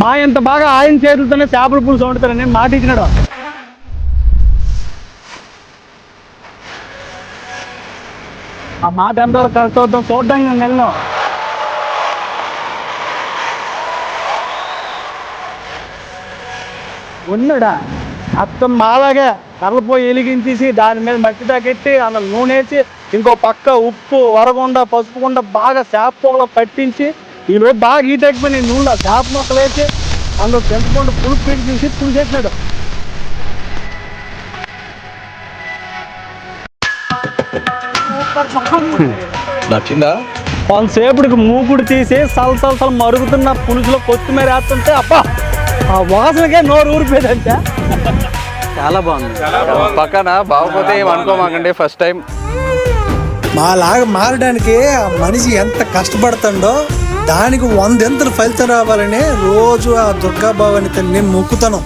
మా ఎంత బాగా ఆయన చేతులతోనే చేపల పులుసు వండుతారని నేను మాట ఇచ్చినాడు. ఆ మాట ఎంత కరెక్ట్ అవుతాం చూడడానికి నేను వెళ్ళినాం. ఉన్నాడా? అత్తం మాలాగే కర్రపోయి వెలిగించేసి దాని మీద మట్టి తగ్గెట్టి అందులో నూనె వేసి ఇంకో పక్క ఉప్పు వరగుండ పసుపుకుండా బాగా చేపలో పట్టించి ఈరోజు బాగా హీట్ అయిపోయినాయి నూనెలో చేప మొక్కలు వేసి అందులో పెంచకుండా పులుపు పెట్టి చూసి పులిసేసినాడు నచ్చిందా? కొంతసేపటికి మూకుడు తీసి సల సల సల మరుగుతున్న పులుసులో కొత్తిమీర వేస్తుంటే అబ్బా ఆ వాసనకే నోరు ఊరిపోయిందంటే. చాలా బాగుంది. పక్కన బాగోపోతే ఏం అనుకోమాకండి ఫస్ట్ టైం మాలాగా మారడానికి ఆ మనిషి ఎంత కష్టపడుతుండో దానికి వందెంతలు ఫలితం రావాలని రోజు ఆ దుర్గాభవాని తల్లిని మొక్కుతాను